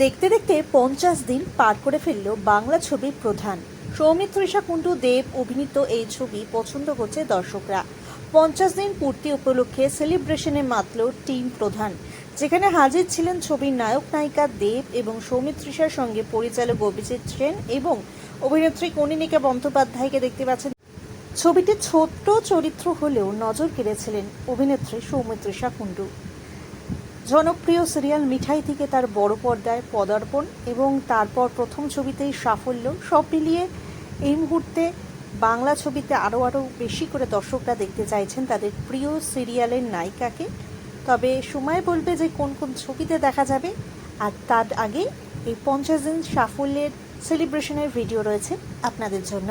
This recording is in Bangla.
দেখতে দেখতে পঞ্চাশ দিন পার করে ফেলল বাংলা ছবির প্রধান। সৌমিত্রিষা কুণ্ডু, দেব অভিনীত এই ছবি পছন্দ করছে দর্শকরা। পঞ্চাশ দিন পূর্তি উপলক্ষে সেলিব্রেশনে মাতল টিম প্রধান, যেখানে হাজির ছিলেন ছবির নায়ক নায়িকা দেব এবং সৌমিত্রিষার সঙ্গে পরিচালক অভিজিৎ সেন এবং অভিনেত্রী কনিনিকা বন্দ্যোপাধ্যায়কে দেখতে পাচ্ছেন। ছবিটি ছোট্ট চরিত্র হলেও নজর কেড়েছিলেন অভিনেত্রী সৌমিত্রিষা কুণ্ডু। জনপ্রিয় সিরিয়াল মিঠাই থেকে তার বড় পর্দায় পদার্পণ এবং তারপর প্রথম ছবিতেই সাফল্য সব মিলিয়ে এই মুহূর্তে বাংলা ছবিতে আরও আরও বেশি করে দর্শকরা দেখতে চাইছেন তাদের প্রিয় সিরিয়ালের নায়িকাকে। তবে সময় বলবে যে কোন কোন ছবিতে দেখা যাবে আর তার আগে এই পঞ্চাশ দিন সাফল্যের সেলিব্রেশনের ভিডিও রয়েছে আপনাদের জন্য।